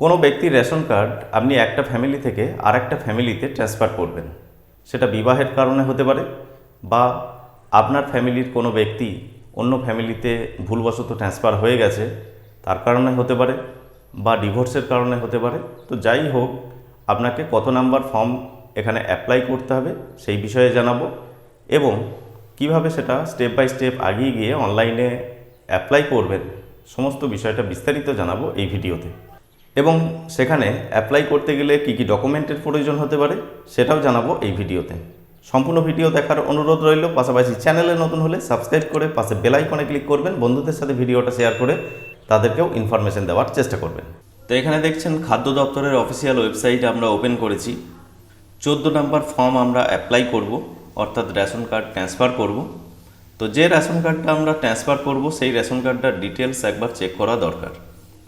কোনো ব্যক্তির ration card আপনি একটা ফ্যামিলি থেকে আর একটা ফ্যামিলিতে ট্রান্সফার করবেন। সেটা বিবাহের কারণে হতে পারে বা আপনার ফ্যামিলির কোনো ব্যক্তি অন্য ফ্যামিলিতে ভুলবশত ট্রান্সফার হয়ে গেছে, তার কারণে হতে পারে বা ডিভোর্সের কারণে হতে পারে। তো যাই হোক, আপনাকে কত নাম্বার ফর্ম এখানে অ্যাপ্লাই করতে হবে সেই বিষয়ে জানাব এবং কীভাবে সেটা স্টেপ বাই স্টেপ আগিয়ে গিয়ে অনলাইনে অ্যাপ্লাই করবেন, সমস্ত বিষয়টা বিস্তারিত জানাব এই ভিডিওতে। এবং সেখানে অ্যাপ্লাই করতে গেলে কী কী ডকুমেন্টের প্রয়োজন হতে পারে, সেটাও জানাব এই ভিডিওতে। সম্পূর্ণ ভিডিও দেখার অনুরোধ রইল, পাশাপাশি চ্যানেলে নতুন হলে সাবস্ক্রাইব করে পাশে বেল আইকনে ক্লিক করবেন, বন্ধুদের সাথে ভিডিওটা শেয়ার করে তাদেরকেও ইনফরমেশন দেওয়ার চেষ্টা করবেন। তো এখানে দেখছেন, খাদ্য দপ্তরের অফিসিয়াল ওয়েবসাইট আমরা ওপেন করেছি। চোদ্দ নাম্বার ফর্ম আমরা অ্যাপ্লাই করব, অর্থাৎ রেশন কার্ড ট্রান্সফার করব। তো যে রেশন কার্ডটা আমরা ট্রান্সফার করব, সেই রেশন কার্ডটার ডিটেলস একবার চেক করা দরকার।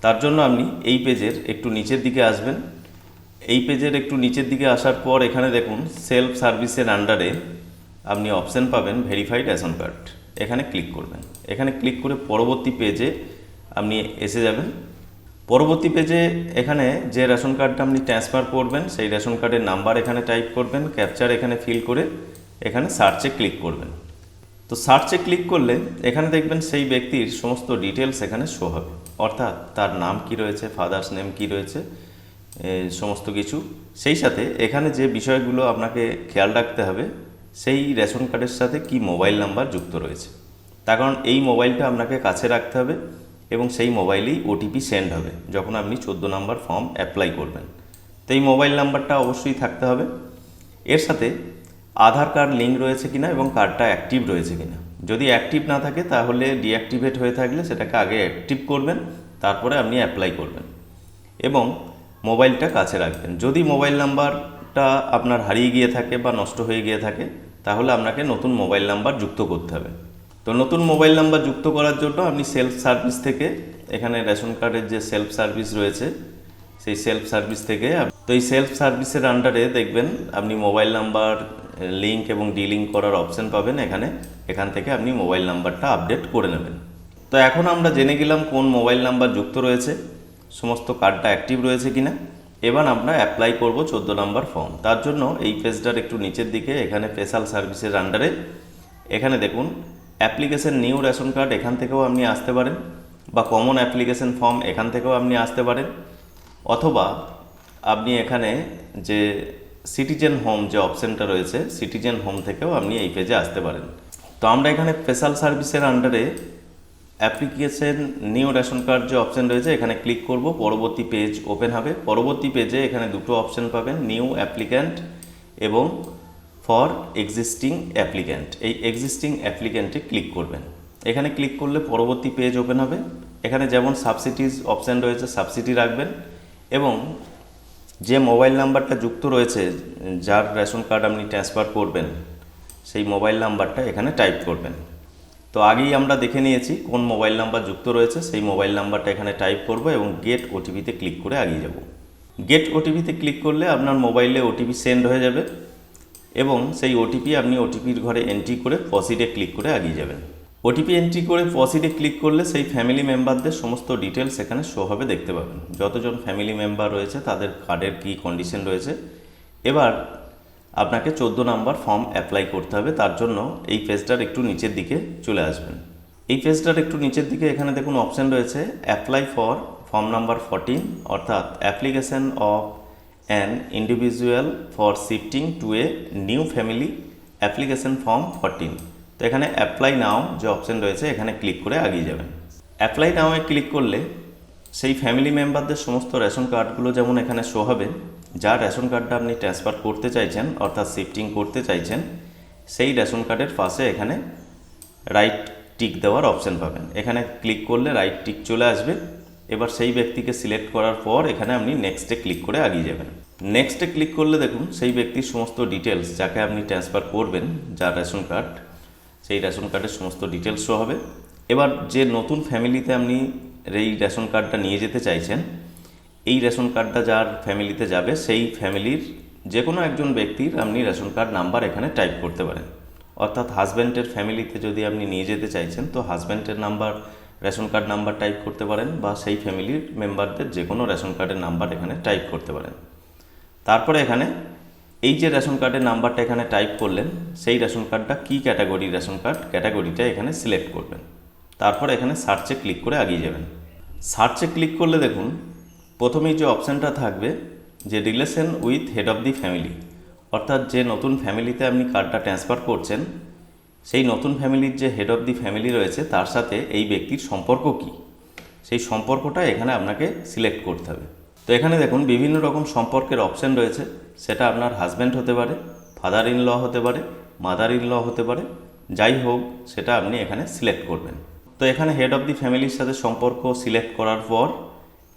তার জন্য আপনি এই পেজের একটু নিচের দিকে আসবেন। এই পেজের একটু নিচের দিকে আসার পর এখানে দেখুন সেলফ সার্ভিসের আন্ডারে আপনি অপশান পাবেন ভেরিফাইড রেশন কার্ড এখানে ক্লিক করবেন। এখানে ক্লিক করে পরবর্তী পেজে আপনি এসে যাবেন। পরবর্তী পেজে এখানে যে রেশন কার্ডটা আপনি ট্রান্সফার করবেন, সেই রেশন কার্ডের নাম্বার এখানে টাইপ করবেন ক্যাপচার এখানে ফিল করে এখানে সার্চে ক্লিক করবেন। তো সার্চে ক্লিক করলে এখানে দেখবেন সেই ব্যক্তির সমস্ত ডিটেলস এখানে শো হবে। অর্থাৎ তার নাম কি রয়েছে ফাদার্স নেম কি রয়েছে সমস্ত কিছু। সেই সাথে এখানে যে বিষয়গুলো আপনাকে খেয়াল রাখতে হবে, সেই রেশন কার্ডের সাথে কি মোবাইল নাম্বার যুক্ত রয়েছে। তার কারণ এই মোবাইলটা আপনাকে কাছে রাখতে হবে এবং সেই মোবাইলেই ওটিপি সেন্ড হবে, যখন আপনি চোদ্দ নাম্বার ফর্ম অ্যাপ্লাই করবেন। তো এই মোবাইল নাম্বারটা অবশ্যই থাকতে হবে। এর সাথে আধার কার্ড লিঙ্ক রয়েছে কিনা এবং কার্ডটা অ্যাক্টিভ রয়েছে কিনা। যদি অ্যাক্টিভ না থাকে, তাহলে ডিঅ্যাক্টিভেট হয়ে থাকলে সেটাকে আগে অ্যাক্টিভ করবেন, তারপরে আপনি অ্যাপ্লাই করবেন এবং মোবাইলটা কাছে রাখবেন। যদি মোবাইল নাম্বারটা আপনার হারিয়ে গিয়ে থাকে বা নষ্ট হয়ে গিয়ে থাকে, তাহলে আপনাকে নতুন মোবাইল নাম্বার যুক্ত করতে হবে। তো নতুন মোবাইল নাম্বার যুক্ত করার জন্য আপনি সেলফ সার্ভিস থেকে, এখানে রেশন কার্ডের যে সেলফ সার্ভিস রয়েছে, সেই সেলফ সার্ভিস থেকে তো এই সেলফ সার্ভিসের আন্ডারে দেখবেন, আপনি মোবাইল নাম্বার লিঙ্ক এবং ডিলিঙ্ক করার অপশন পাবেন এখানে। এখান থেকে আপনি মোবাইল নাম্বারটা আপডেট করে নেবেন। তো এখন আমরা জেনে গেলাম কোন মোবাইল নাম্বার যুক্ত রয়েছে, সমস্ত কার্ডটা অ্যাক্টিভ রয়েছে কিনা। এবার আমরা অ্যাপ্লাই করব চোদ্দ নাম্বার ফর্ম তার জন্য এই পেজটার একটু নিচের দিকে, এখানে স্পেশাল সার্ভিসের আন্ডারে এখানে দেখুন অ্যাপ্লিকেশন নিউ রেশন কার্ড এখান থেকেও আপনি আসতে পারেন বা কমন অ্যাপ্লিকেশন ফর্ম এখান থেকেও আপনি আসতে পারেন। অথবা আপনি এখানে যে সিটিজেন হোম যে অপশানটা রয়েছে সিটিজেন হোম থেকেও আপনি এই পেজে আসতে পারেন। তো আমরা এখানে স্পেশাল সার্ভিসের আন্ডারে অ্যাপ্লিকেশন নিউ রেশন কার্ড যে অপশন রয়েছে, এখানে ক্লিক করব, পরবর্তী পেজ ওপেন হবে। পরবর্তী পেজে এখানে দুটো অপশন পাবেন নিউ অ্যাপ্লিক্যান্ট এবং ফর এক্সিস্টিং অ্যাপ্লিক্যান্ট এই এক্সিস্টিং অ্যাপ্লিক্যান্টে ক্লিক করবেন। এখানে ক্লিক করলে পরবর্তী পেজ ওপেন হবে। এখানে যেমন সাবসিডিজ অপশান রয়েছে সাবসিডি রাখবেন এবং যে মোবাইল নাম্বারটা যুক্ত রয়েছে, যার রেশন কার্ড আপনি ট্রান্সফার করবেন, সেই মোবাইল নাম্বারটা এখানে টাইপ করবেন। তো আগেই আমরা দেখে নিয়েছি কোন মোবাইল নাম্বার যুক্ত রয়েছে, সেই মোবাইল নাম্বারটা এখানে টাইপ করব এবং গেট ওটিপিতে ক্লিক করে আগিয়ে যাব। গেট ওটিপিতে ক্লিক করলে আপনার মোবাইলে ওটিপি সেন্ড হয়ে যাবে এবং সেই ওটিপি আপনি ওটিপির ঘরে এন্ট্রি করে পসিডে ক্লিক করে আগিয়ে যাবেন। ওটিপি এন্ট্রি করে পসিডে ক্লিক করলে সেই ফ্যামিলি মেম্বারদের সমস্ত ডিটেলস এখানে শো হবে, দেখতে পাবেন। যতজন ফ্যামিলি মেম্বার রয়েছে, তাদের কার্ডের কী কন্ডিশন রয়েছে। এবার আপনাকে চোদ্দ নাম্বার ফর্ম অ্যাপ্লাই করতে হবে, তার জন্য এই পেজটার একটু নিচের দিকে চলে আসবেন। এই পেজটার একটু নিচের দিকে এখানে দেখুন অপশান রয়েছে apply for form number fourteen অর্থাৎ application of an individual for shifting to a new family application form fourteen তো এখানে অ্যাপ্লাই নাও যে অপশান রয়েছে, এখানে ক্লিক করে আগিয়ে যাবেন। অ্যাপ্লাই নাওয়ে ক্লিক করলে সেই ফ্যামিলি মেম্বারদের সমস্ত রেশন কার্ডগুলো যেমন এখানে শো হবে, যার রেশন কার্ডটা আপনি ট্রান্সফার করতে চাইছেন, অর্থাৎ শিফটিং করতে চাইছেন, সেই রেশন কার্ডের পাশে এখানে রাইট টিক দেওয়ার অপশন পাবেন। এখানে ক্লিক করলে রাইট টিক চলে আসবে। এবার সেই ব্যক্তিকে সিলেক্ট করার পর এখানে আপনি নেক্সটে ক্লিক করে আগিয়ে যাবেন। নেক্সটে ক্লিক করলে দেখুন, সেই ব্যক্তির সমস্ত ডিটেলস যাকে আপনি ট্রান্সফার করবেন, যার রেশন কার্ড সেই রেশন কার্ডের সমস্ত ডিটেলস হবে। এবার যে নতুন ফ্যামিলিতে আপনি এই রেশন কার্ডটা নিয়ে যেতে চাইছেন, এই রেশন কার্ডটা যার ফ্যামিলিতে যাবে, সেই ফ্যামিলির যে কোনো একজন ব্যক্তির আপনি রেশন কার্ড নাম্বার এখানে টাইপ করতে পারেন। অর্থাৎ হাজব্যান্ডের ফ্যামিলিতে যদি আপনি নিয়ে যেতে চাইছেন, তো হাজব্যান্ডের number ration card number type করতে পারেন বা সেই ফ্যামিলির মেম্বারদের যে কোনো রেশন কার্ডের নাম্বার এখানে টাইপ করতে পারেন। তারপরে এখানে এই যে রেশন কার্ডের নাম্বারটা এখানে টাইপ করলেন, সেই রেশন কার্ডটা কী ক্যাটাগরির রেশন কার্ড? ক্যাটাগরিটা এখানে সিলেক্ট করবেন। তারপর এখানে সার্চে ক্লিক করে এগিয়ে যাবেন। সার্চে ক্লিক করলে দেখুন, প্রথমেই যে অপশানটা থাকবে, যে relation with head of the family অর্থাৎ যে নতুন ফ্যামিলিতে আপনি কার্ডটা ট্রান্সফার করছেন, সেই নতুন ফ্যামিলির যে হেড অফ দি ফ্যামিলি রয়েছে, তার সাথে এই ব্যক্তির সম্পর্ক কী? সেই সম্পর্কটা এখানে আপনাকে সিলেক্ট করতে হবে। তো এখানে দেখুন, বিভিন্ন রকম সম্পর্কের অপশন রয়েছে। সেটা আপনার হাজব্যান্ড হতে পারে ফাদার ইন ল হতে পারে মাদার ইন ল হতে পারে, যাই হোক, সেটা আপনি এখানে সিলেক্ট করবেন। তো এখানে হেড অফ দি ফ্যামিলির সাথে সম্পর্ক সিলেক্ট করার পর,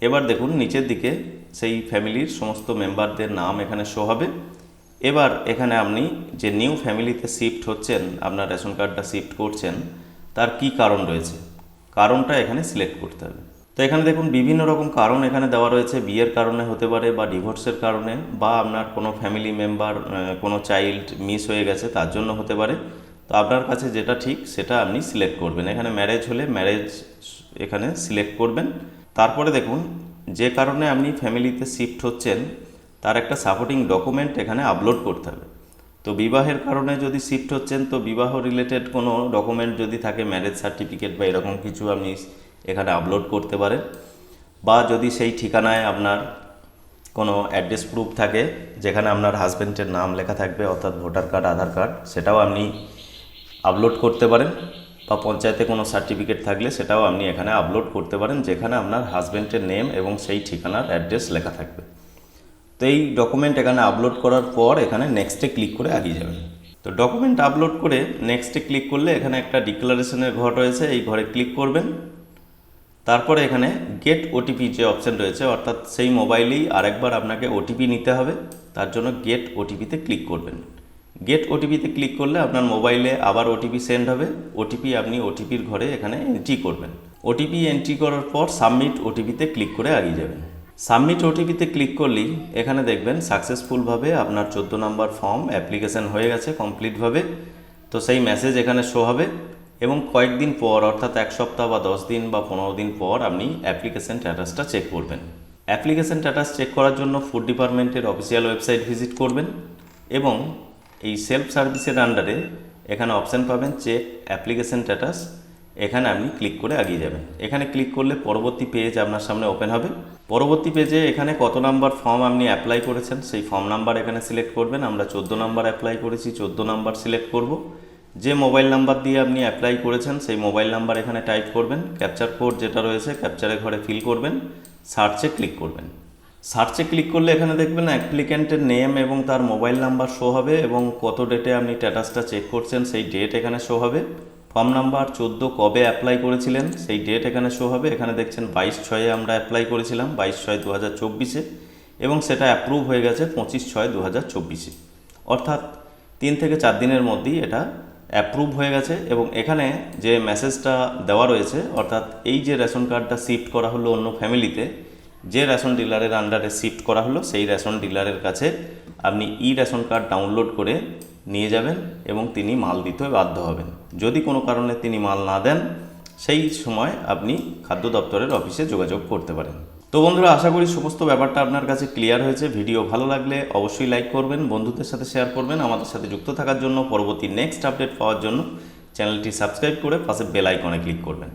এবার দেখুন, নিচের দিকে সেই ফ্যামিলির সমস্ত মেম্বারদের নাম এখানে শো হবে। এবার এখানে আপনি যে নিউ ফ্যামিলিতে শিফট হচ্ছেন, আপনার রেশন কার্ডটা শিফট করছেন, তার কি কারণ রয়েছে? কারণটা এখানে সিলেক্ট করতে হবে। তো এখানে দেখুন বিভিন্ন রকম কারণ এখানে দেওয়া রয়েছে। বিয়ের কারণে হতে পারে বা ডিভোর্সের কারণে বা আপনার কোনো ফ্যামিলি মেম্বার কোনো চাইল্ড মিস হয়ে গেছে, তার জন্য হতে পারে। তো আপনার কাছে যেটা ঠিক, সেটা আপনি সিলেক্ট করবেন। এখানে ম্যারেজ হলে ম্যারেজ এখানে সিলেক্ট করবেন। তারপরে দেখুন, যে কারণে আপনি ফ্যামিলিতে শিফট হচ্ছেন, তার একটা সাপোর্টিং ডকুমেন্ট এখানে আপলোড করতে হবে। তো বিবাহের কারণে যদি শিফট হচ্ছেন, তো বিবাহ রিলেটেড কোনো ডকুমেন্ট যদি থাকে, ম্যারেজ সার্টিফিকেট বা এরকম কিছু আপনি এখানে আপলোড করতে পারেন। বা যদি সেই ঠিকানায় আপনার কোনো অ্যাড্রেস প্রুফ থাকে, যেখানে আপনার হাজব্যান্ডের নাম লেখা থাকবে, অর্থাৎ ভোটার কার্ড আধার কার্ড সেটাও আপনি আপলোড করতে পারেন। বা পঞ্চায়েতে কোনো সার্টিফিকেট থাকলে সেটাও আপনি এখানে আপলোড করতে পারেন, যেখানে আপনার হাজব্যান্ডের নেম এবং সেই ঠিকানার অ্যাড্রেস লেখা থাকবে। তো এই ডকুমেন্ট এখানে আপলোড করার পর এখানে নেক্সটে ক্লিক করে আগিয়ে যাবেন। তো ডকুমেন্ট আপলোড করে নেক্সটে ক্লিক করলে এখানে একটা ডিক্লারেশনের ঘর রয়েছে, এই ঘরে ক্লিক করবেন। তারপরে এখানে গেট ওটিপি যে অপশান রয়েছে অর্থাৎ সেই মোবাইলেই আরেকবার আপনাকে ওটিপি নিতে হবে তার জন্য গেট ওটিপিতে ক্লিক করবেন গেট ওটিপিতে ক্লিক করলে আপনার মোবাইলে আবার ওটিপি সেন্ড হবে ওটিপি আপনি ওটিপির ঘরে এখানে এন্ট্রি করবেন ওটিপি এন্ট্রি করার পর সাবমিট ওটিপিতে ক্লিক করে এগিয়ে যাবেন সাবমিট ওটিপিতে ক্লিক করলেই এখানে দেখবেন সাকসেসফুলভাবে আপনার চোদ্দ নম্বর ফর্ম অ্যাপ্লিকেশন হয়ে গেছে কমপ্লিটভাবে তো সেই মেসেজ এখানে শো হবে এবং কয়েকদিন পর, অর্থাৎ এক সপ্তাহ বা দশ দিন বা পনেরো দিন পর, আপনি অ্যাপ্লিকেশন স্ট্যাটাসটা চেক করবেন। অ্যাপ্লিকেশন স্ট্যাটাস চেক করার জন্য ফুড ডিপার্টমেন্টের অফিসিয়াল ওয়েবসাইট ভিজিট করবেন এবং এই সেলফ সার্ভিসের আন্ডারে এখানে অপশান পাবেন চেক অ্যাপ্লিকেশন স্ট্যাটাস এখানে আপনি ক্লিক করে এগিয়ে যাবেন। এখানে ক্লিক করলে পরবর্তী পেজ আপনার সামনে ওপেন হবে। পরবর্তী পেজে এখানে কত নাম্বার ফর্ম আপনি অ্যাপ্লাই করেছেন, সেই ফর্ম নাম্বার এখানে সিলেক্ট করবেন। আমরা চোদ্দ নাম্বার অ্যাপ্লাই করেছি, চোদ্দ নাম্বার সিলেক্ট করব। যে মোবাইল নাম্বার দিয়ে আপনি অ্যাপ্লাই করেছেন, সেই মোবাইল নাম্বার এখানে টাইপ করবেন ক্যাপচার কোড যেটা রয়েছে ক্যাপচারের ঘরে ফিল করবেন সার্চে ক্লিক করবেন। সার্চে ক্লিক করলে এখানে দেখবেন অ্যাপ্লিক্যান্টের নেম এবং তার মোবাইল নাম্বার শো হবে এবং কত ডেটে আপনি স্ট্যাটাসটা চেক করছেন, সেই ডেট এখানে শো হবে। ফর্ম নাম্বার চোদ্দ কবে অ্যাপ্লাই করেছিলেন, সেই ডেট এখানে শো হবে। এখানে দেখছেন বাইশ ছয়ে আমরা অ্যাপ্লাই করেছিলাম, বাইশ ছয় দু হাজার চব্বিশে এবং সেটা অ্যাপ্রুভ হয়ে গেছে পঁচিশ ছয় দু হাজার চব্বিশে অর্থাৎ তিন থেকে চার দিনের মধ্যেই এটা অ্যাপ্রুভ হয়ে গেছে এবং এখানে যে মেসেজটা দেওয়া রয়েছে, অর্থাৎ এই যে রেশন কার্ডটা শিফট করা হলো অন্য ফ্যামিলিতে যে রেশন ডিলারের আন্ডারে শিফট করা হলো, সেই রেশন ডিলারের কাছে আপনি ই রেশন কার্ড ডাউনলোড করে নিয়ে যাবেন এবং তিনি মাল দিতে বাধ্য হবেন। যদি কোনো কারণে তিনি মাল না দেন, সেই সময় আপনি খাদ্য দপ্তরের অফিসে যোগাযোগ করতে পারেন। তো বন্ধুরা, আশা করি সমস্ত ব্যাপারটা আপনার কাছে ক্লিয়ার হয়েছে। ভিডিও ভালো লাগলে অবশ্যই লাইক করবেন, বন্ধুদের সাথে শেয়ার করবেন, আমাদের সাথে যুক্ত থাকার জন্য। পরবর্তী নেক্সট আপডেট পাওয়ার জন্য চ্যানেলটি সাবস্ক্রাইব করে পাশে বেল আইকনে ক্লিক করবেন।